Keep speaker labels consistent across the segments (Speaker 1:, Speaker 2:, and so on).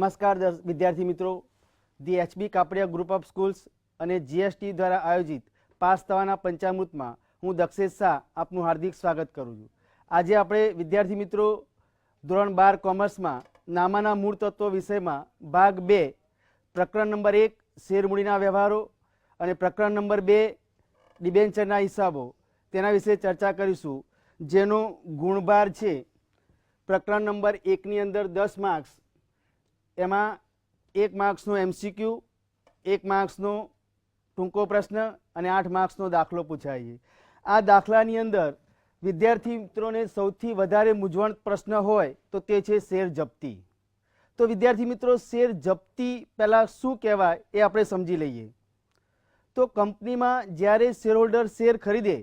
Speaker 1: નમસ્કાર વિદ્યાર્થી મિત્રો. The HB Kapadia group of schools અને જીએસટી દ્વારા આયોજિત પાસ થવાના પંચામૃતમાં હું દક્ષેશ શાહ આપનું હાર્દિક સ્વાગત કરું છું. આજે આપણે વિદ્યાર્થી મિત્રો ધોરણ બાર કોમર્સમાં નામાના મૂળ તત્વો વિષયમાં ભાગ બે, પ્રકરણ નંબર એક, શેરમૂડીના વ્યવહારો અને પ્રકરણ નંબર બે, ડિબેન્ચરના હિસાબો. તેના વિશે ચર્ચા કરીશું. જેનો ગુણભાર છે પ્રકરણ નંબર એકની અંદર દસ માર્ક્સ એમાં એક માર્ક્સનો એમસીક્યુ એક માર્ક્સનો ટૂંકો પ્રશ્ન અને આઠ માર્ક્સનો દાખલો પૂછાય છે. આ દાખલાની અંદર વિદ્યાર્થી મિત્રોને સૌથી વધારે મૂંઝવણ પ્રશ્ન હોય તો તે છે શેર જપ્તી. તો વિદ્યાર્થી મિત્રો, શેર જપ્તી પહેલાં શું કહેવાય એ આપણે સમજી લઈએ. તો કંપનીમાં જ્યારે શેરહોલ્ડર શેર ખરીદે,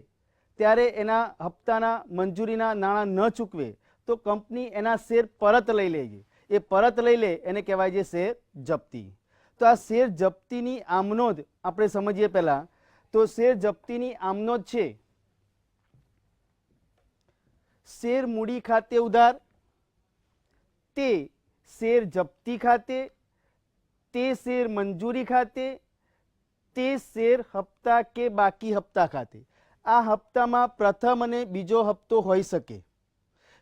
Speaker 1: ત્યારે એના હપ્તાના મંજૂરીના નાણાં ન ચૂકવે, તો કંપની એના શેર પરત લઈ લે છે. એ પરત લઈ લે, એને કહેવાય છે શેર જપ્તી. તો આ શેર જપ્તીની આમનોદ આપણે સમજીએ પહેલાં. તો શેર જપ્તીની આમનોદ છે. શેર મૂડી ખાતે ઉધાર, તે શેર જપ્તી ખાતે, તે શેર મંજૂરી ખાતે, તે શેર હપ્તા કે બાકી હપ્તા ખાતે. આ હપ્તામાં પ્રથમ અને બીજો હપ્તો હોઈ શકે.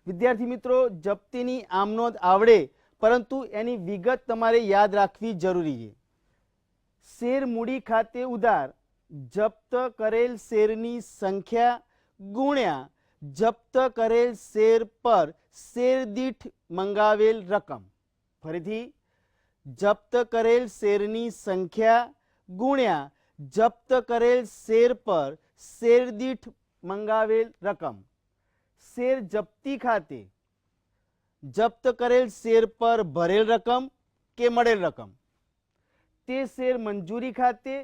Speaker 1: વિદ્યાર્થી મિત્રો, જપ્તીની આમનોંધ આવડે, પરંતુ એની વિગત તમારે યાદ રાખવી જરૂરી છે. શેર મૂડી ખાતે ઉધાર, જપ્ત કરેલ શેરની સંખ્યા ગુણ્યા, જપ્ત કરેલ શેર પર શેર દીઠ મંગાવેલ રકમ. ફરીથી, જપ્ત કરેલ શેરની સંખ્યા ગુણ્યા, જપ્ત કરેલ શેર પર શેર દીઠ મંગાવેલ રકમ. શેર જપ્તી ખાતે? જપ્ત કરેલ શેર પર ભરેલ રકમ કે મળેલ રકમ? તે શેર મંજૂરી ખાતે,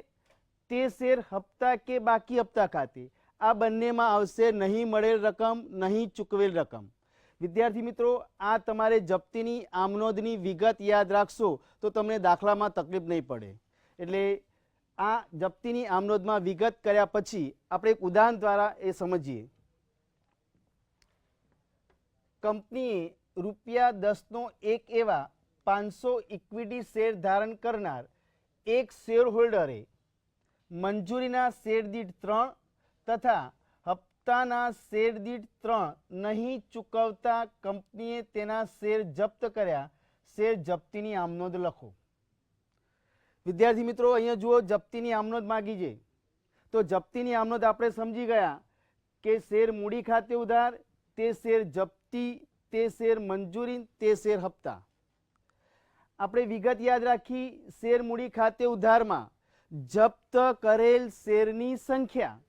Speaker 1: તે શેર હપ્તા કે બાકી હપ્તા ખાતે? આ બંનેમાં આવશે નહીં મળેલ રકમ, નહીં ચૂકવેલ રકમ. વિદ્યાર્થી મિત્રો, આ તમારે જપ્તીની આમનોદની વિગત યાદ રાખશો તો તમને દાખલામાં તકલીફ નહીં પડે. એટલે આ જપ્તીની આમનોદમાં વિગત કર્યા પછી આપણે એક ઉદાહરણ દ્વારા એ સમજીએ. કંપનીએ રૂપિયા દસનો એક એવા પાંચસો ઇક્વિટી શેર ધારણ કરનાર એક શેર હોલ્ડરે મંજૂરીના શેર દીઠ ત્રણ તથા હપ્તાના શેર દીઠ ત્રણ નહીં ચૂકવતા કંપનીએ તેના શેર જપ્ત કર્યા. શેર જપ્તીની આમનોંધ લખો. વિદ્યાર્થી મિત્રો, અહીંયા જુઓ, જપ્તીની આમનોંધ માગી છે. તો જપ્તીની આમનોંધ આપણે સમજી ગયા કે શેર મૂડી ખાતે ઉધાર, તે શેર જપ્તી તે શેર, મંજૂરી, તે શેર હપ્તા. આપણે વિગત યાદ રાખી, શેર મૂડી ખાતે ઉધારમાં જપ્ત કરેલ શેરની સંખ્યા.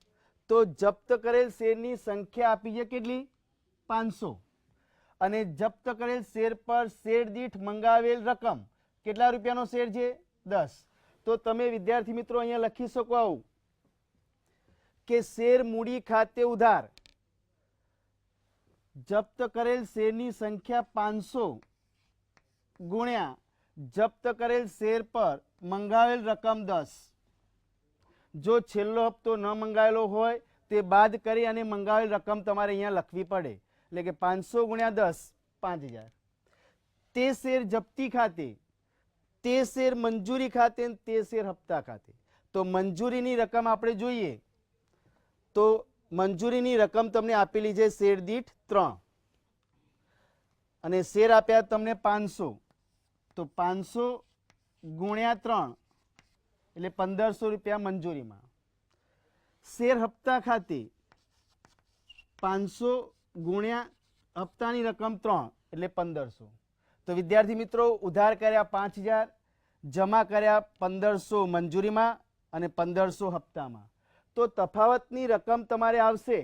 Speaker 1: તો જપ્ત કરેલ શેરની સંખ્યા આપી છે કેટલી? પાંચસો. અને જપ્ત કરેલ શેર પર શેર દીઠ મંગાવેલ રકમ કેટલા રૂપિયાનો શેર છે? દસ. તો તમે વિદ્યાર્થી મિત્રો અહીંયા લખી શકો આવું કે શેર મૂડી ખાતે ઉધાર જપ્ત કરેલ શેરની સંખ્યા પાંચસો ગુણ્યા જપ્ત કરેલ શેર પર મંગાવેલ રકમ દસ. જો છેલ્લો હપ્તો ન મંગાવેલો હોય, તે બાદ કરી અને મંગાવેલ રકમ તમારે અહીંયા લખવી પડે. એટલે કે પાંચસો ગુણ્યા દસ, પાંચ હજાર. તે શેર જપ્તી ખાતે, તે શેર મંજૂરી ખાતે તે શેર હપ્તા ખાતે. તો મંજૂરીની રકમ આપણે જોઈએ. તો મંજૂરીની રકમ તમને આપેલી છે શેર દીઠ ત્રણ. અને શેર આપ્યા તમને પાંચસો. તો પાંચસો ગુણ્યા ત્રણ એટલે પંદરસો રૂપિયા મંજૂરીમાં. શેર હપ્તા ખાતે પાંચસો ગુણ્યા હપ્તાની રકમ ત્રણ એટલે પંદરસો. તો વિદ્યાર્થી મિત્રો, ઉધાર કર્યા પાંચ હજાર, જમા કર્યા પંદરસો મંજૂરીમાં અને પંદરસો હપ્તામાં. તો તફાવતની રકમ તમારે આવશે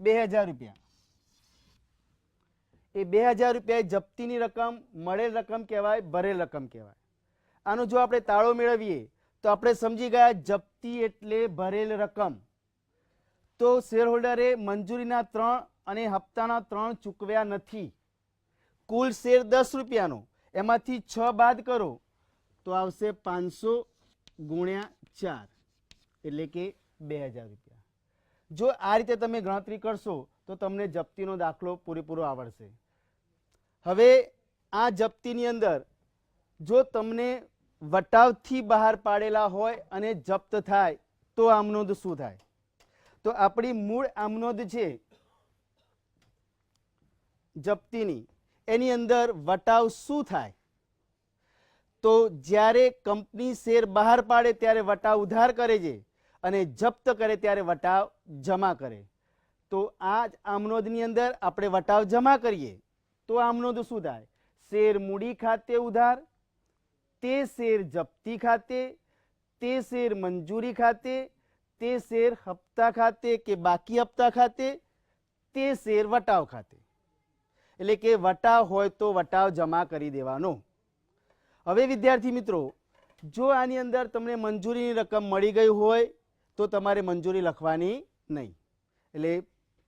Speaker 1: બે હજાર રૂપિયા. એ બે હજાર રૂપિયા જપ્તીની રકમ, મળેલ રકમ કહેવાય, ભરેલ રકમ કહેવાય. આનો જો આપણે તાળો મેળવીએ, તો આપણે સમજી ગયા જપ્તી એટલે ભરેલ રકમ. તો શેરહોલ્ડરે મંજૂરીના ત્રણ અને હપ્તાના ત્રણ ચૂકવ્યા નથી. કુલ શેર દસ રૂપિયાનો. એમાંથી છ બાદ કરો, તો આવશે પાંચસો ગુણ્યા ચાર. એટલે કે બે હજાર રૂપિયા. જો આ રીતે તમે ગણતરી કરશો, તો તમને જપ્તીનો દાખલો પૂરેપૂરો આવડશે. હવે આ જપ્તીની અંદર, જો તમને વટાવથી બહાર પાડેલા હોય અને જપ્ત થાય, તો આમનોંધ શું થાય? તો આપણી મૂળ આમનોંધ છે જપ્તીની. એની અંદર વટાવ શું થાય? તો જ્યારે કંપની શેર બહાર પાડે ત્યારે વટાવ ઉધાર કરે છે અને જપ્ત કરે ત્યારે વટાવ જમા કરે. તો આ જ આમનોદની અંદર આપણે વટાવ જમા કરીએ. તો આમનોદ શું થાય? શેર મૂડી ખાતે ઉધાર, તે શેર જપ્તી ખાતે, તે શેર મંજૂરી ખાતે, તે શેર હપ્તા ખાતે કે બાકી હપ્તા ખાતે, તે શેર વટાવ ખાતે. એટલે કે વટાવ હોય તો વટાવ જમા કરી દેવાનો. હવે વિદ્યાર્થી મિત્રો, જો આની અંદર તમને મંજૂરીની રકમ મળી ગઈ હોય, તો તમારે મંજૂરી લખવાની નહીં. એટલે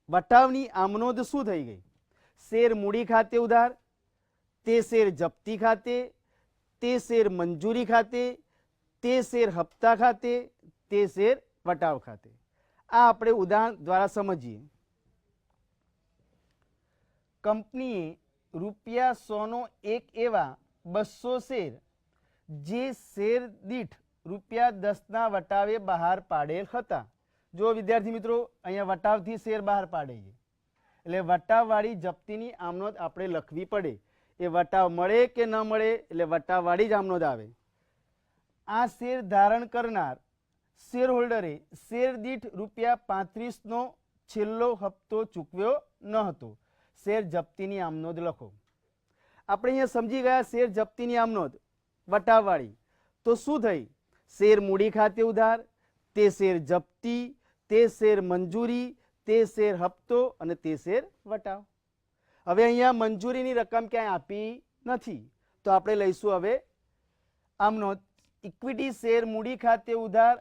Speaker 1: વટાવની આમનોંધ શું થઈ ગઈ? શેર મૂડી ખાતે ઉધાર, તે શેર જપ્તી ખાતે, તે શેર મંજૂરી ખાતે, તે શેર હપ્તા ખાતે, તે શેર વટાવ ખાતે. આ આપણે ઉદાહરણ દ્વારા સમજીએ. કંપનીએ રૂપિયા સોનો એક એવા બસો શેર, જે શેર દીઠ રૂપિયા દસના વટાવે બહાર પાડેલ હતા. જો વિદ્યાર્થી મિત્રો, અહીંયા વટાવથી શેર બહાર પાડે એટલે વટાવવાળી જપ્તીની આમનોદ આપણે લખવી પડે. એ વટાવ મળે કે ન મળે, એટલે વટાવવાળી જ આમનોદ આવે. આ શેર ધારણ કરનાર શેર હોલ્ડરે શેર દીઠ રૂપિયા પાંત્રીસનો છેલ્લો હપ્તો ચૂકવ્યો ન હતો. શેર જપ્તીની આમનોદ લખો. આપણે અહીંયા સમજી ગયા શેર જપ્તીની આમનોંધ વટાવવાળી. તો શું થઈ? શેર મૂડી ખાતે ઉધાર, તે શેર જપ્તી, તે શેર મંજૂરી, તે શેર હપ્તો અને તે શેર વટાવ. હવે અહીંયા મંજૂરીની રકમ ક્યાંય આપી નથી. તો આપણે લઈશું હવે આમનો ઇક્વિટી શેર મૂડી ખાતે ઉધાર,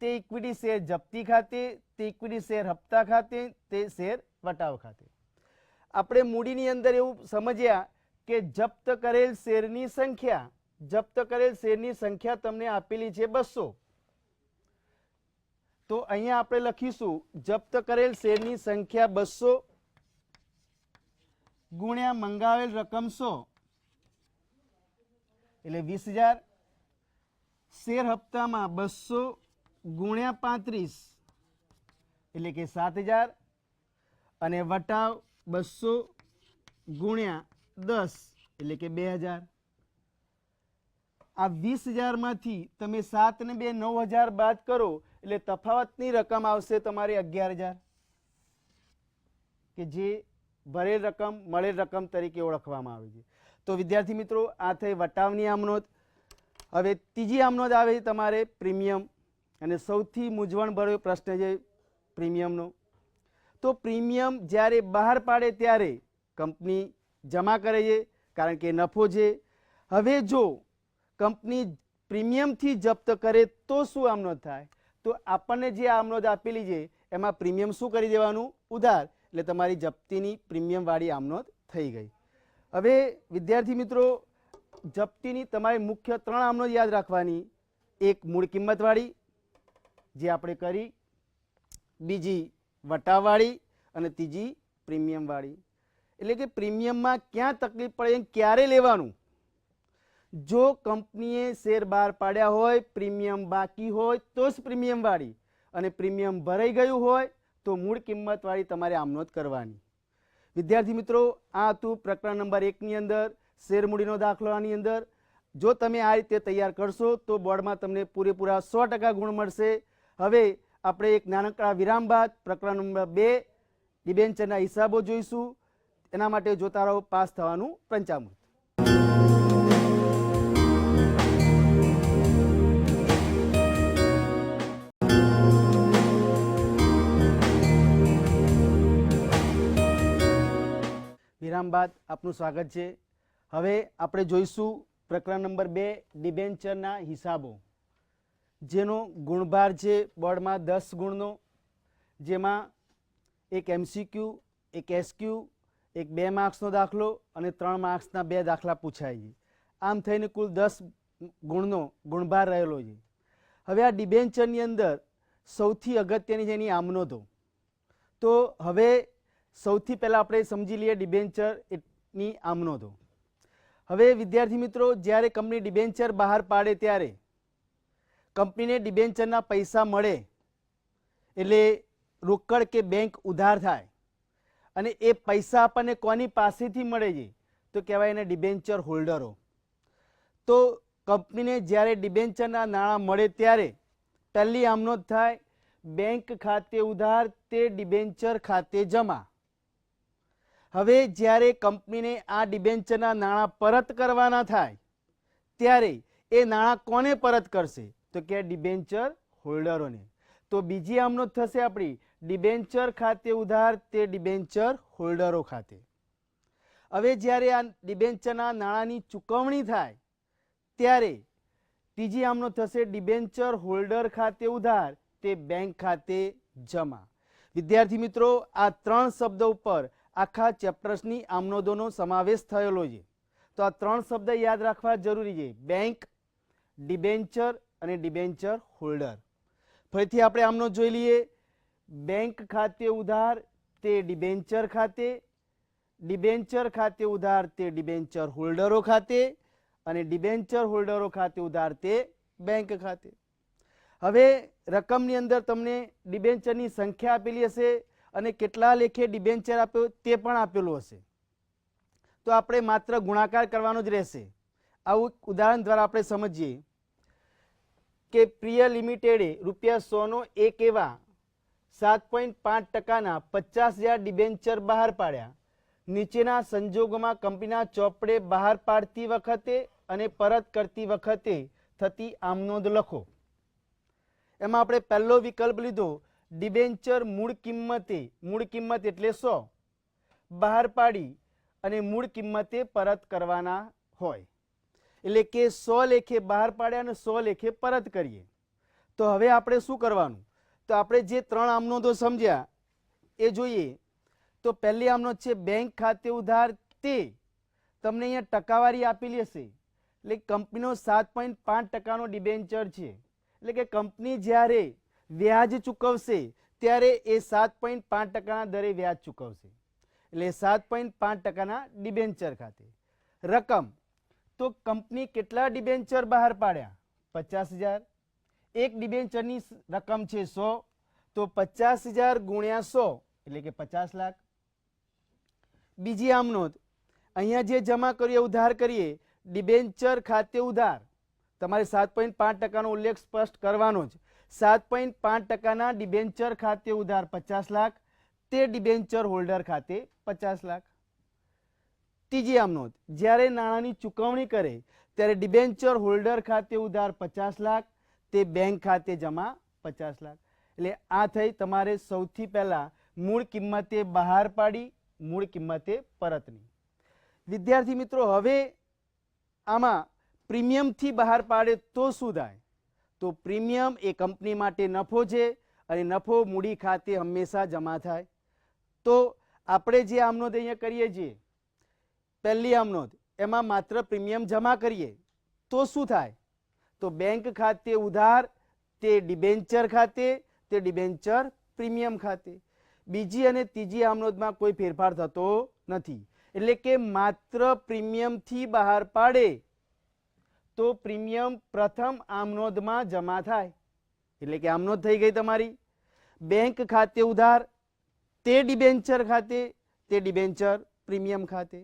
Speaker 1: તે ઇક્વિટી શેર જપ્તી ખાતે, તે ઇક્વિટી શેર હપ્તા ખાતે, તે શેર વટાવ ખાતે. આપણે મૂડીની અંદર એવું સમજ્યા કે જપ્ત કરેલ શેરની સંખ્યા? જપ્ત કરેલ શેરની સંખ્યા તમને આપેલી છે બસો. તો અહીંયા આપણે લખીશું, જપ્ત કરેલ શેરની સંખ્યા બસો ગુણ્યા મંગાવેલ રકમ સો. એટલે વીસ હજાર. શેર હપ્તામાં બસો ગુણ્યા પાંત્રીસ. એટલે કે સાત હજાર. અને વટાવ બસો ગુણ્યા દસ એટલે કે બે હજાર. આ વીસ હજારમાંથી તમે સાત ને બે નવ હજાર બાદ કરો એટલે તફાવતની રકમ આવશે તમારી અગિયાર હજાર. કે જે ભરેલ રકમ, મળેલ રકમ તરીકે ઓળખવામાં આવે છે. તો વિદ્યાર્થી મિત્રો, આ થઈ વટાવની આમનોદ. હવે ત્રીજી આમનોદ આવે છે તમારે પ્રીમિયમ. અને સૌથી મૂંઝવણભર્યો પ્રશ્ન છે પ્રીમિયમનો. તો પ્રીમિયમ જ્યારે બહાર પાડે ત્યારે કંપની જમા કરે કારણ કે નફો છે. હવે જો કંપની પ્રીમિયમથી જપ્ત કરે તો શું આમનો થાય? તો આપણને જે આમનોદ આપેલી છે, એમાં પ્રીમિયમ શું કરી દેવાનું? ઉધાર. એટલે તમારી જપ્તીની પ્રીમિયમવાળી આમનોદ થઈ ગઈ. હવે વિદ્યાર્થી મિત્રો, જપ્તીની તમારે મુખ્ય ત્રણ આમનોદ યાદ રાખવાની. એક મૂળ કિંમતવાળી, જે આપણે કરી. બીજી વટાવાળી અને ત્રીજી પ્રીમિયમવાળી. એટલે કે પ્રીમિયમમાં ક્યાં તકલીફ પડે ક્યારે લેવાનું? જો કંપનીએ શેર બહાર પાડ્યા હોય, પ્રીમિયમ બાકી હોય, તો જ પ્રીમિયમવાળી અને પ્રીમિયમ ભરાઈ ગયું હોય, તો મૂળ કિંમતવાળી તમારે આમનોંધ કરવાની. વિદ્યાર્થી મિત્રો, આ હતું પ્રકરણ નંબર એકની અંદર શેરમૂડીનો દાખલો અંદર. જો તમે આ રીતે તૈયાર કરશો, તો બોર્ડમાં તમને પૂરેપૂરા સો ટકા ગુણ મળશે. હવે આપણે એક નાનકડા વિરામ બાદ પ્રકરણ નંબર બે, ડિબેન્ચરના હિસાબો જોઈશું. એના માટે જોતા રહો પાસ થવાનું પંચામૃત. વિરામ બાદ આપનું સ્વાગત છે. હવે આપણે જોઈશું પ્રકરણ નંબર બે, ડિબેન્ચરના હિસાબો. જેનો ગુણભાર છે બોર્ડમાં દસ ગુણનો, જેમાં એક એમસીક્યુ, એક એસક્યુ એક બે માર્ક્સનો દાખલો અને ત્રણ માર્ક્સના બે દાખલા પૂછાય છે. આમ થઈને કુલ દસ ગુણનો ગુણભાર રહેલો છે. હવે આ ડિબેન્ચરની અંદર સૌથી અગત્યની છે એની આમનોંધો તો. હવે સૌથી પહેલાં આપણે સમજી લઈએ ડિબેન્ચરની આમનોંધો હવે વિદ્યાર્થી મિત્રો, જ્યારે કંપની ડિબેન્ચર બહાર પાડે ત્યારે કંપનીને ડિબેન્ચરના પૈસા મળે એટલે રોકડ કે બેંક ઉધાર થાય. અને એ પૈસા આપણને કોની પાસેથી મળે છે? તો કહેવાય એને ડિબેન્ચર હોલ્ડરો તો કંપનીને જ્યારે ડિબેન્ચરના નાણાં મળે ત્યારે પહેલી જ થાય, બેંક ખાતે ઉધાર તે ડિબેન્ચર ખાતે જમા. હવે જ્યારે કંપનીને આ ડિબેન્ચરના નાણાં પરત કરવાના થાય, ત્યારે એ નાણાં કોને પરત કરશે? તો કે ડિબેન્ચર હોલ્ડરોને તો બીજી આમનો થશે આપણી ડિબેન્ચર ખાતે ઉધાર તે ડિબેન્ચર હોલ્ડરો ખાતે. હવે જ્યારે આ ડિબેન્ચરના નાણાંની ચૂકવણી થાય, ત્યારે ત્રીજી આમનો થશે ડિબેન્ચર હોલ્ડર ખાતે ઉધાર, તે બેંક ખાતે જમા. વિદ્યાર્થી મિત્રો, આ ત્રણ શબ્દ ઉપર આખા ચેપ્ટર્સની આમનોદોનો સમાવેશ થયેલો છે. તો આ ત્રણ શબ્દ યાદ રાખવા જરૂરી છે. બેંક, ડિબેન્ચર અને ડિબેન્ચર હોલ્ડર. ફરીથી આપણે આમનો જોઈ લઈએ. બેંક ખાતે ઉધાર તે ડિબેન્ચર ખાતે ડિબેન્ચર ખાતે ઉધાર તે ડિબેન્ચર હોલ્ડરો ખાતે અને ડિબેન્ચર હોલ્ડરો ખાતે ઉધાર તે બેંક ખાતે. હવે રકમની અંદર તમને ડિબેન્ચરની સંખ્યા આપેલી હશે અને કેટલા લેખે ડિબેન્ચર આપ્યો તે પણ આપેલું હશે. તો આપણે માત્ર ગુણાકાર કરવાનો જ રહેશે. આવું ઉદાહરણ દ્વારા આપણે સમજીએ કે પ્રિય લિમિટેડે રૂપિયા સોનો એક એવા સાત પોઈન્ટ પાંચ ટકાના પચાસ હજાર ડિબેન્ચર બહાર પાડ્યા. નીચેના સંજોગોમાં કંપનીના ચોપડે બહાર પાડતી વખતે અને પરત કરતી વખતે થતી આમનોંધ લખો. એમાં આપણે પહેલો વિકલ્પ લીધો, ડિબેન્ચર મૂળ કિંમતે, મૂળ કિંમત એટલે સો, બહાર પાડી અને મૂળ કિંમતે પરત કરવાના હોય. એટલે કે સો લેખે બહાર પાડ્યા અને સો લેખે પરત કરીએ. તો હવે આપણે શું કરવાનું? તો આપણે જે ત્રણ આમનોંધો સમજ્યા, એ જોઈએ. તો પહેલી આમનોંધ છે, બેંક ખાતે ઉધાર તે તમને અહીંયા ટકાવારી આપેલી હશે. એટલે કંપનીનો સાત પોઈન્ટ પાંચ ટકાનો ડિબેન્ચર છે. એટલે કે કંપની જ્યારે વ્યાજ ચૂકવશે, ત્યારે એ સાત પોઈન્ટ પાંચ ટકાના દરે વ્યાજ ચૂકવશે. એટલે સાત પોઈન્ટ પાંચ ટકાના ડિબેન્ચર ખાતે. રકમ. તો કંપની કેટલા ડિબેન્ચર બહાર પાડ્યા? પચાસ હજાર. એક ડિબેન્ચરની રકમ છે સો, તો પચાસ હજાર ગુણ્યા સો, એટલે કે પચાસ લાખ. બીજી આમ નોંધ, અહીંયા જે જમા કરીએ, ઉધાર કરીએ, ડિબેન્ચર ખાતે ઉધાર. તમારે સાત પોઈન્ટ પાંચ ટકાનો ઉલ્લેખ સ્પષ્ટ કરવાનો જ. સાત પોઈન્ટ પાંચ ટકાના ડિબેન્ચર ખાતે ઉધાર પચાસ લાખ, તે ડિબેન્ચર હોલ્ડર ખાતે પચાસ લાખ. ત્રીજી આમ નોંધ, જ્યારે નાણાંની ચૂકવણી કરે, ત્યારે ડિબેન્ચર હોલ્ડર ખાતે ઉધાર પચાસ લાખ તે બેંક ખાતે જમા પચાસ લાખ. એટલે આ થઈ તમારે સૌથી પહેલા મૂળ કિંમતે બહાર પાડી, મૂળ કિંમતે પરતની. વિદ્યાર્થી મિત્રો, હવે આમાં પ્રીમિયમથી બહાર પાડે તો શું થાય? તો પ્રીમિયમ એ કંપની માટે નફો છે અને નફો મૂડી ખાતે હંમેશા જમા થાય. તો આપણે જે આમનોદ અહીંયા કરીએ છીએ, પહેલી આમનોંધ એમાં માત્ર પ્રીમિયમ જમા કરીએ તો શું થાય? તો બેંક ખાતે ઉધાર, તે ડિબેન્ચર ખાતે, તે ડિબેન્ચર પ્રીમિયમ ખાતે. બીજી અને ત્રીજી આમનોંધમાં કોઈ ફેરફાર થતો નથી. એટલે કે માત્ર પ્રીમિયમથી બહાર પાડે તો પ્રીમિયમ પ્રથમ આમનોંધમાં જમા થાય. એટલે કે આમનોદ થઈ ગઈ તમારી. બેંક ખાતે ઉધાર, તે ડિબેન્ચર ખાતે, તે ડિબેન્ચર પ્રીમિયમ ખાતે.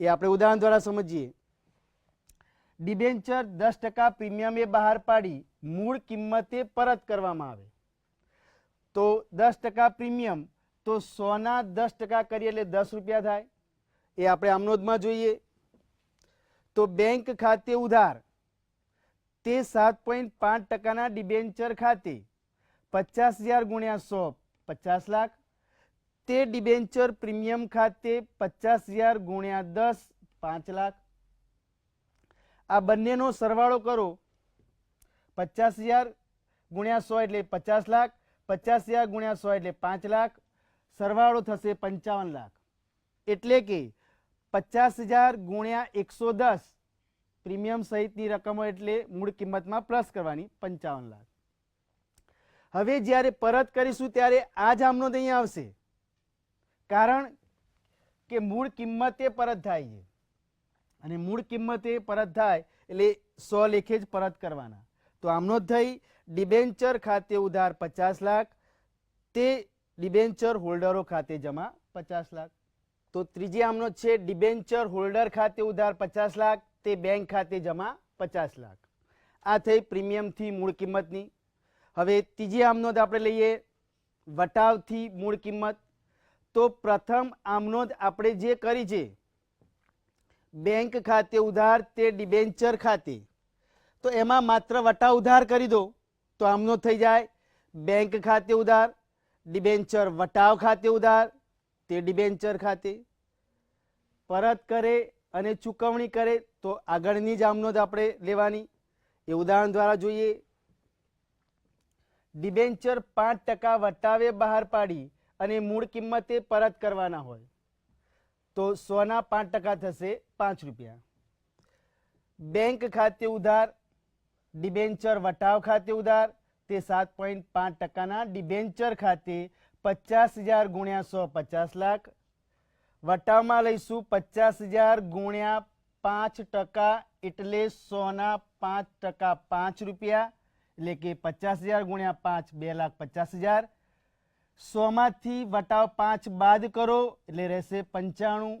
Speaker 1: એ આપણે ઉદાહરણ દ્વારા સમજીએ. ડિબેન્ચર દસ ટકા પ્રીમિયમે બહાર પાડી મૂળ કિંમતે પરત કરવામાં આવે. તો દસ ટકા પ્રીમિયમ, તો સોના દસ ટકા કરીએ એટલે દસ રૂપિયા થાય. એ આપણે આમનોદમાં જોઈએ. તો બેંક ખાતે ઉધાર, તે સાત પોઈન્ટ પાંચ ટકાના ડિબેન્ચર ખાતે પચાસ હજાર ગુણ્યા સો પચાસ લાખ. તે ડિબેન્ચર પ્રીમિયમ ખાતે પચાસ હજાર ગુણ્યા દસ પાંચ લાખ. આ બંનેનો સરવાળો કરો. પચાસ હજાર ગુણ્યા સો એટલે પચાસ લાખ, પચાસ હજાર ગુણ્યા સો એટલે પાંચ લાખ, સરવાળો થશે પંચાવન લાખ. એટલે કે પચાસ હજાર ગુણ્યા એકસો દસ, પ્રીમિયમ સહિતની રકમો એટલે મૂળ કિંમતમાં પ્લસ કરવાની પંચાવન લાખ. હવે જ્યારે પરત કરીશું ત્યારે આ જ આમનો અહીંયા આવશે. કારણ કે મૂળ કિંમતે પરત થાય છે. અને મૂળ કિંમતે પરત થાય એટલે સો લેખે જ પરત કરવાના. તો આમનો થઈ ડિબેન્ચર ખાતે ઉધાર પચાસ લાખ, તે ડિબેન્ચર હોલ્ડરો ખાતે જમા પચાસ લાખ. તો ત્રીજી આમનો છે ડિબેન્ચર હોલ્ડર ખાતે ઉધાર પચાસ લાખ, તે બેંક ખાતે જમા પચાસ લાખ. આ થઈ પ્રીમિયમથી મૂળ કિંમતની. હવે ત્રીજી આમનોંધ આપણે લઈએ વટાવથી મૂળ કિંમત. તો પ્રથમ આમનોંધ આપણે જે કરી છે બેંક ખાતે ઉધાર તે ડિબેન્ચર ખાતે. તો એમાં માત્ર વટા ઉધાર કરી દો, તો આમનો થઈ જાય. બેંક ખાતે ઉધાર, ડિબેન્ચર વટાવ ખાતે ઉધાર, તે ડિબેન્ચર ખાતે. પરત કરે અને ચૂકવણી કરે તો આગળની જ આમનો જ આપણે લેવાની. એ ઉદાહરણ દ્વારા જોઈએ. ડિબેન્ચર પાંચ ટકા વટાવે બહાર પાડી અને મૂળ કિંમતે પરત કરવાના હોય. તો સોના પાંચ ટકા થશે પાંચ રૂપિયા બેંક ખાતે ઉધાર ડિબેન્ચર વટાવ ખાતે ઉધાર તે સાત પોઈન્ટ પાંચ ટકાના ડિબેન્ચર ખાતે પચાસ હજાર ગુણ્યા સો પચાસ લાખ વટાવમાં લઈશું પચાસ હજાર ગુણ્યા પાંચ ટકા એટલે સોના પાંચ ટકા પાંચ રૂપિયા એટલે કે પચાસ હજાર ગુણ્યા પાંચ બે લાખ પચાસ હજાર સોમાંથી વટાવ પાંચ બાદ કરો એટલે રહેશે પંચાણું.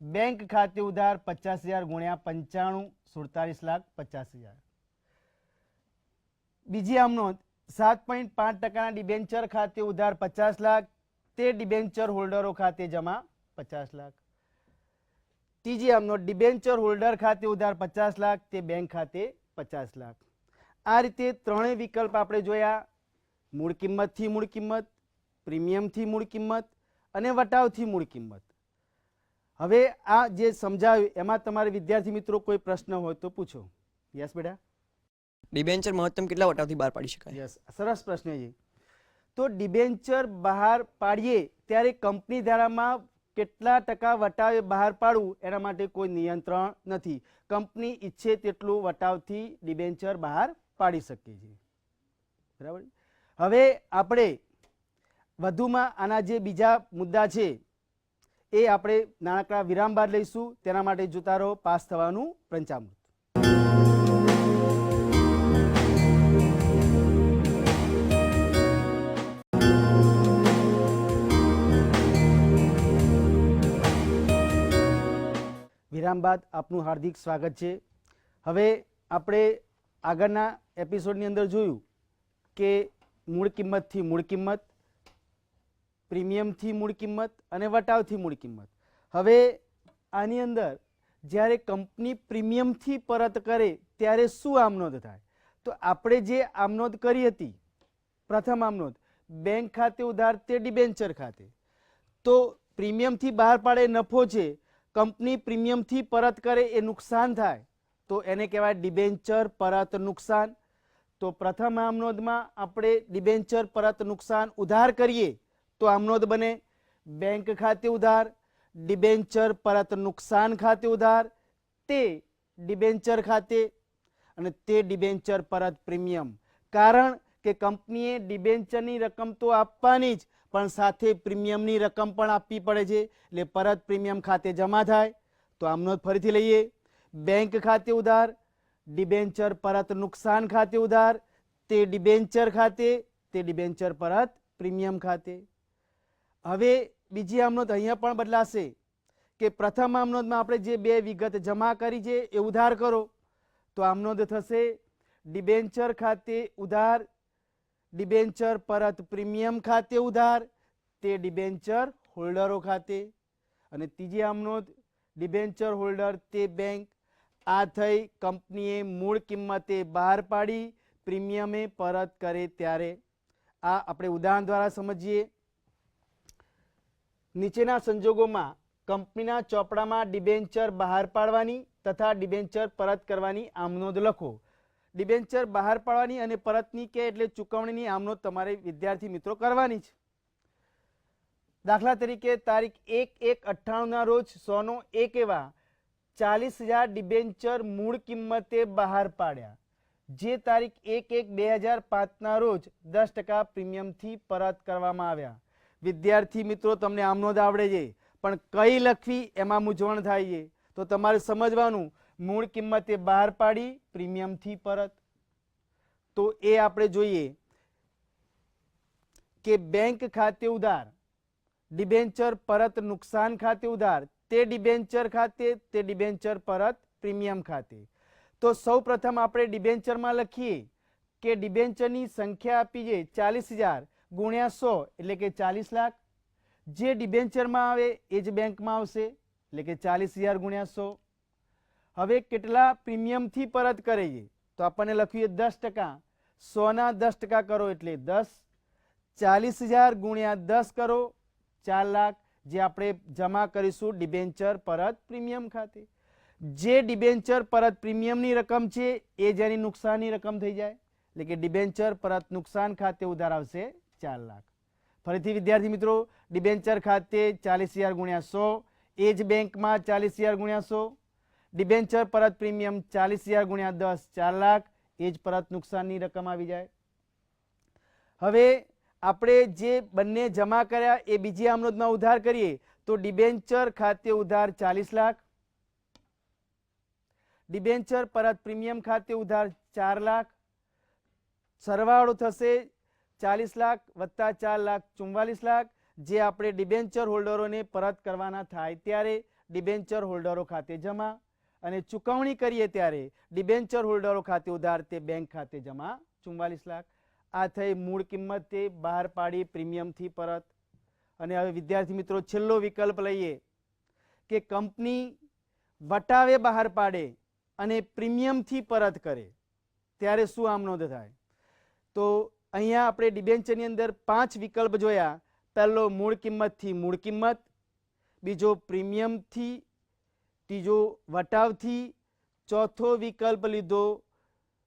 Speaker 1: બેંક ખાતે ઉધાર પચાસ હજાર ગુણ્યા પંચાણું, સુડતાલીસ લાખ પચાસ હજાર. બીજી આમ નોંધ, સાત પોઈન્ટ પાંચ ટકાના ડિબેન્ચર ખાતે ઉધાર પચાસ લાખ, તે ડિબેન્ચર હોલ્ડરો ખાતે જમા પચાસ લાખ. ત્રીજી આમ ડિબેન્ચર હોલ્ડર ખાતે ઉધાર પચાસ લાખ, તે બેંક ખાતે પચાસ લાખ. આ રીતે ત્રણેય વિકલ્પ આપણે જોયા. મૂળ કિંમતથી મૂળ કિંમત પ્રીમિયમથી મૂળ કિંમત અને વટાવથી મૂળ કિંમત. હવે આ જે સમજાવ્યું એમાં તમારે વિદ્યાર્થી મિત્રો કોઈ પ્રશ્ન હોય તો પૂછો. યસ બેટા?
Speaker 2: ડિબેન્ચર મહત્તમ કેટલા વટાવથી બહાર પાડી શકાય?
Speaker 1: યસ સરસ પ્રશ્ન છે. તો ડિબેન્ચર બહાર પાડીએ ત્યારે કંપની ધારામાં કેટલા ટકા વટાવે બહાર પાડવું એના માટે કોઈ નિયંત્રણ નથી. કંપની ઈચ્છે તેટલું વટાવથી ડિબેન્ચર બહાર પાડી શકે છે. બરાબર? હવે આપણે વધુમાં આના જે બીજા મુદ્દા છે, એ આપણે નાનકડા વિરામ બાદ લઈશું. તેના માટે જોતા રહો પાસ થવાનું પંચામૃત. વિરામ બાદ આપનું હાર્દિક સ્વાગત છે. હવે આપણે આગળના એપિસોડની અંદર જોયું કે મૂળ કિંમતથી મૂળ કિંમત પ્રીમિયમથી મૂળ કિંમત અને વટાવથી મૂળ કિંમત. હવે આની અંદર જ્યારે કંપની પ્રીમિયમથી પરત કરે ત્યારે શું આમનોંધ થાય? તો આપણે જે આમનોંધ કરી હતી, પ્રથમ આમનોંધ બેંક ખાતે ઉધાર તે ડિબેન્ચર ખાતે. તો પ્રીમિયમથી બહાર પાડે નફો છે, કંપની પ્રીમિયમથી પરત કરે એ નુકસાન થાય, તો એને કહેવાય ડિબેન્ચર પરત નુકસાન. તો પ્રથમ આમનોંધમાં આપણે ડિબેન્ચર પરત નુકસાન ઉધાર કરીએ તો આમનોંધ બને. બેંક ખાતે ઉધાર, ડિબેન્ચર, પરત નુકસાન ખાતે ઉધાર, તે ડિબેન્ચર ખાતે અને તે ડિબેન્ચર, પરત પ્રીમિયમ. કારણ કે કંપનીએ ડિબેન્ચરની રકમ તો આપવાની જ, પણ સાથે પ્રીમિયમની રકમ પણ આપવી પડે છે. એટલે પરત પ્રીમિયમ ખાતે જમા થાય. તો આમનો ફરીથી લઈએ. બેંક ખાતે ઉધાર, ડિબેન્ચર, પરત નુકસાન ખાતે ઉધાર, તે ડિબેન્ચર ખાતે, તે ડિબેન્ચર, પરત પ્રીમિયમ ખાતે. હવે બીજી આમનોંધ અહીંયા પણ બદલાશે કે પ્રથમ આમનોંધમાં આપણે જે બે વિગત જમા કરી છે એ ઉધાર કરો. તો આમનોંધ થશે ડિબેન્ચર ખાતે ઉધાર, ડિબેન્ચર પરત પ્રીમિયમ ખાતે ઉધાર, તે ડિબેન્ચર હોલ્ડરો ખાતે. અને ત્રીજી આમનોંધ ડિબેન્ચર હોલ્ડર તે બેંક, આ થઈ કંપનીએ મૂળ કિંમતે બહાર પાડી પ્રીમિયમે પરત કરે ત્યારે. આ આપણે ઉદાહરણ દ્વારા સમજીએ. નીચેના સંજોગોમાં કંપનીના ચોપડામાં ડિબેન્ચર બહાર પાડવાની તથા ડિબેન્ચર પરત કરવાની આમનોંધ લખો. ડિબેન્ચર બહાર પાડવાની અને પરતની કે એટલે ચૂકવણીની આમનોંધ તમારે વિદ્યાર્થી મિત્રો કરવાની છે. દાખલા તરીકે તારીખ એક એક અઠ્ઠાણુંના રોજ સોનો એક એવા ચાલીસ હજાર ડિબેન્ચર મૂળ કિંમતે બહાર પાડ્યા. જે તારીખ એક એક બે હજાર પાંચના રોજ દસ ટકા પ્રીમિયમથી પરત કરવામાં આવ્યા. વિદ્યાર્થી મિત્રો, તમને આમનો જ આવડે છે. પણ કઈ લખવી એમાં મૂંઝવણ થાય છે? તો તમારે સમજવાનું, મૂળ કિંમતે બહાર પાડી પ્રીમિયમથી પરત. તો એ આપણે જોઈએ કે બેંક ખાતે ઉધાર, ડિબેન્ચર પરત નુકસાન ખાતે ઉધાર, તે ડિબેન્ચર ખાતે, તે ડિબેન્ચર પરત પ્રીમિયમ ખાતે. તો સૌ આપણે ડિબેન્ચરમાં લખીએ કે ડિબેન્ચરની સંખ્યા આપી છે ચાલીસ હજાર. ગુણ્યા સો એટલે કે ચાલીસ લાખ. જે ડિબેન્ચરમાં આવે એ જ બેંકમાં આવશે એટલે કે ચાલીસ હજાર ગુણ્યા સો. હવે કેટલા પ્રીમિયમથી પરત કરીએ? તો આપણને લખ્યું દસ ટકા. સોના દસ ટકા કરો એટલે દસ. ચાલીસ હજાર ગુણ્યા દસ કરો. ચાર લાખ જે આપણે જમા કરીશું ડિબેન્ચર પરત પ્રીમિયમ ખાતે. જે ડિબેન્ચર પરત પ્રીમિયમની રકમ છે એ જેની નુકસાનની રકમ થઈ જાય. એટલે કે ડિબેન્ચર પરત નુકસાન ખાતે ઉધાર આવશે ચાર લાખ. ફરીથી વિદ્યાર્થી મિત્રો, ડિબેન્ચર ખાતે ચાલીસ હજાર ગુણ્યા સો એ જ બેંકમાં ચાલીસ હજાર ગુણ્યા સો, ડિબેન્ચર પરત પ્રીમિયમ ચાલીસ હજાર ગુણ્યા દસ, ચાર લાખ એ જ પરત નુકસાનની રકમ આવી જાય. હવે આપણે જે બંને જમા કર્યા, એ બીજી આમનોદમાં ઉધાર કરીએ, તો ડિબેન્ચર ખાતે ઉધાર ચાલીસ લાખ, ડિબેન્ચર પરત પ્રીમિયમ ખાતે ઉધાર ચાર લાખ, સરવાળો થશે ચાલીસ લાખ વત્તા ચાર લાખ ચુમ્વાલીસ લાખ જે આપણે ડિબેન્ચર હોલ્ડરોને પરત કરવાના થાય ત્યારે ડિબેન્ચર હોલ્ડરો ખાતે જમા અને ચૂકવણી કરીએ ત્યારે ડિબેન્ચર હોલ્ડરો ખાતે ઉધાર તે બેંક ખાતે જમા ચુમ્વાલીસ લાખ. આ થઈ મૂળ કિંમત તે બહાર પાડી પ્રીમિયમથી પરત. અને હવે વિદ્યાર્થી મિત્રો, છેલ્લો વિકલ્પ લઈએ કે કંપની વટાવે બહાર પાડે અને પ્રીમિયમથી પરત કરે. ત્યારે શું આમ નોંધ થાય? તો અહીંયા આપણે ડિબેન્ચરની અંદર પાંચ વિકલ્પ જોયા. પહેલો મૂળ કિંમતથી મૂળ કિંમત, બીજો પ્રીમિયમથી, ત્રીજો વટાવથી, ચોથો વિકલ્પ લીધો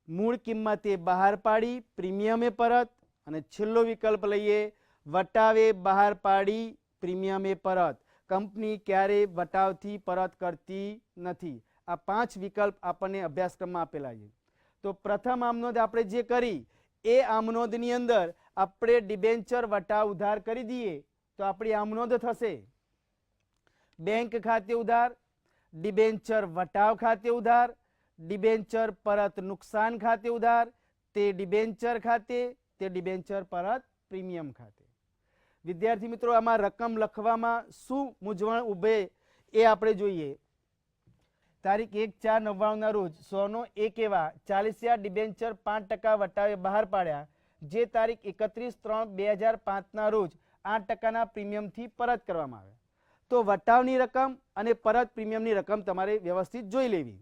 Speaker 1: મૂળ કિંમતે બહાર પાડી, પ્રીમિયમે પરત, અને છેલ્લો વિકલ્પ લઈએ વટાવે બહાર પાડી, પ્રીમિયમે પરત. કંપની ક્યારેય વટાવથી પરત કરતી નથી. આ પાંચ વિકલ્પ આપણને અભ્યાસક્રમમાં આપેલા છે. તો પ્રથમ આમનોંધ આપણે જે કરી એ આમનોંધની અંદર આપણે ડિબેન્ચર વટાવ ઉધાર કરી દઈએ તો આપણી આમનોંધ થશે. બેંક ખાતે ઉધાર ડિબેન્ચર વટાવ ખાતે ઉધાર ડિબેન્ચર પરત નુકસાન ખાતે ઉધાર, તે ડિબેન્ચર ખાતે, તે ડિબેન્ચર પરત પ્રીમિયમ ખાતે. વિદ્યાર્થી મિત્રો, આમાં રકમ લખવામાં શું મૂંઝવણ ઊભે એ આપણે જોઈએ. તારીખ એક ચાર નવ્વાણુંના રોજ સોનો એક એવા ચાલીસ હજાર ડિબેન્ચર પાંચ ટકા વટાવે બહાર પાડ્યા, જે તારીખ એકત્રીસ ત્રણ બે હજાર પાંચના રોજ આઠ ટકાના પ્રીમિયમથી પરત કરવામાં આવ્યા. તો વટાવની રકમ અને પરત પ્રીમિયમની રકમ તમારે વ્યવસ્થિત જોઈ લેવી.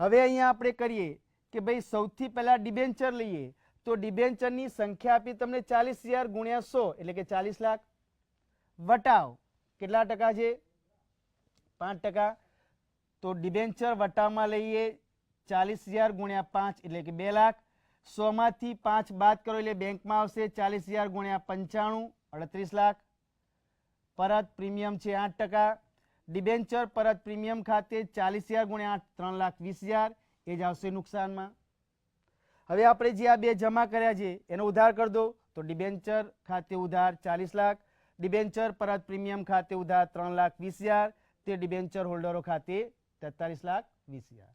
Speaker 1: હવે અહીંયા આપણે કરીએ કે ભાઈ સૌથી પહેલાં ડિબેન્ચર લઈએ. તો ડિબેન્ચરની સંખ્યા આપી તમને ચાલીસ હજાર ગુણ્યા સો, એટલે કે ચાલીસ લાખ. વટાવ કેટલા ટકા છે? પાંચ ટકા. તો ડિબેન્ચર વટામાં લઈએ ચાલીસ હજાર ગુણ્યા પાંચ એટલે કે બે લાખ. સોમાંથી પાંચ બાદ કરો એટલે બેંકમાં આવશે ચાલીસ હજાર ગુણ્યા પંચાણું, અડત્રીસ લાખ. પરત પ્રીમિયમ છે આઠ ટકા. ડિબેન્ચર પરત પ્રીમિયમ ખાતે ચાલીસ હજાર ગુણ્યા આઠ, ત્રણ લાખ વીસ હજાર. એ જ આવશે નુકસાનમાં. હવે આપણે જે આ બે જમા કર્યા છે, એનો ઉધાર કરી દો. તો ડિબેન્ચર ખાતે ઉધાર ચાલીસ લાખ. ડિબેન્ચર પરત પ્રીમિયમ ખાતે ઉધાર ત્રણ લાખ વીસ હજાર. તે ડિબેન્ચર હોલ્ડરો ખાતે તેતાલીસ લાખ વીસ હજાર.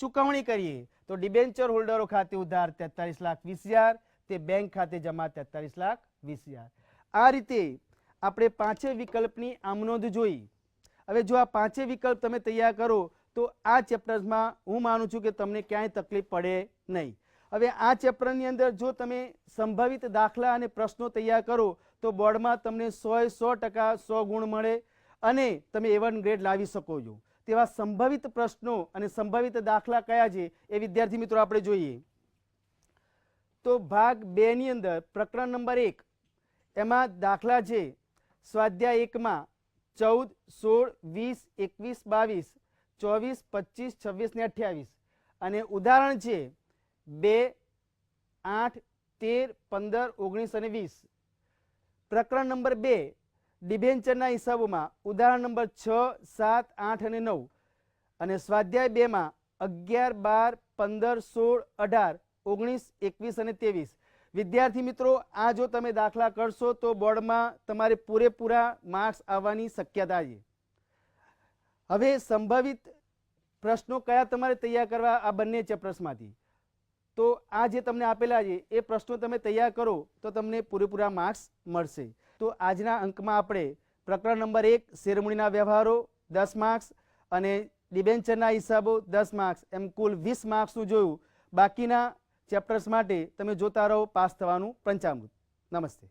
Speaker 1: ચૂકવણી કરીએ તો ડિબેન્ચર હોલ્ડરો ખાતે ઉધાર તેતાલીસ લાખ વીસ હજાર, તે બેંક ખાતે જમા તેતાલીસ લાખ વીસ હજાર. આ રીતે આપણે પાંચે વિકલ્પની આમનોંધ જોઈ. હવે જો આ પાંચે વિકલ્પ તમે તૈયાર કરો, તો આ ચેપ્ટર્સમાં હું માનું છું કે તમને ક્યાંય તકલીફ પડે નહીં. હવે આ ચેપ્ટરની અંદર જો તમે સંભવિત દાખલા અને પ્રશ્નો તૈયાર કરો, તો બોર્ડમાં તમને સોએ સો ટકા સો ગુણ મળે અને તમે એ વન ગ્રેડ લાવી શકો છો. તેવા સંભવિત પ્રશ્નો અને સંભવિત દાખલા કયા છે એ વિદ્યાર્થી મિત્રો આપણે જોઈએ. તો ભાગ બે ની અંદર પ્રકરણ નંબર એક, એમાં દાખલા છે સ્વાધ્યાય એકમાં ચૌદ, સોળ, વીસ, એકવીસ, બાવીસ, ચોવીસ, પચીસ, છવ્વીસ ને અઠ્યાવીસ. અને ઉદાહરણ છે બે, આઠ, તેર, પંદર, ઓગણીસ અને વીસ. પ્રકરણ નંબર બે ડિબેન્ચરના હિસાબોમાં ઉદાહરણ નંબર છ, સાત, આઠ અને નવ અને સ્વાધ્યાય બેમાં અગિયાર, બાર, પંદર, સોળ, અઢાર, ઓગણીસ, એકવીસ અને ત્રેવીસ. વિદ્યાર્થી મિત્રો, આ જો તમે દાખલા કરશો તો બોર્ડમાં તમારે પૂરેપૂરા માર્ક્સ આવવાની શક્યતા છે. હવે સંભવિત પ્રશ્નો કયા તમારે તૈયાર કરવા આ બંને ચેપ્ટર્સમાંથી તો આ જે તમને આપેલા છે, એ પ્રશ્નો તમે તૈયાર કરો તો તમને પૂરેપૂરા માર્ક્સ મળશે. તો આજના અંકમાં આપણે પ્રકરણ નંબર એક, શેરમૂડીના વ્યવહારો, દસ માર્ક્સ અને ડિબેન્ચરના હિસાબો, દસ માર્ક્સ એમ કુલ વીસ માર્ક્સનું જોયું. બાકીના ચેપ્ટર્સ માટે તમે જોતા રહો. પાસ થવાનું પંચામૃત. નમસ્તે.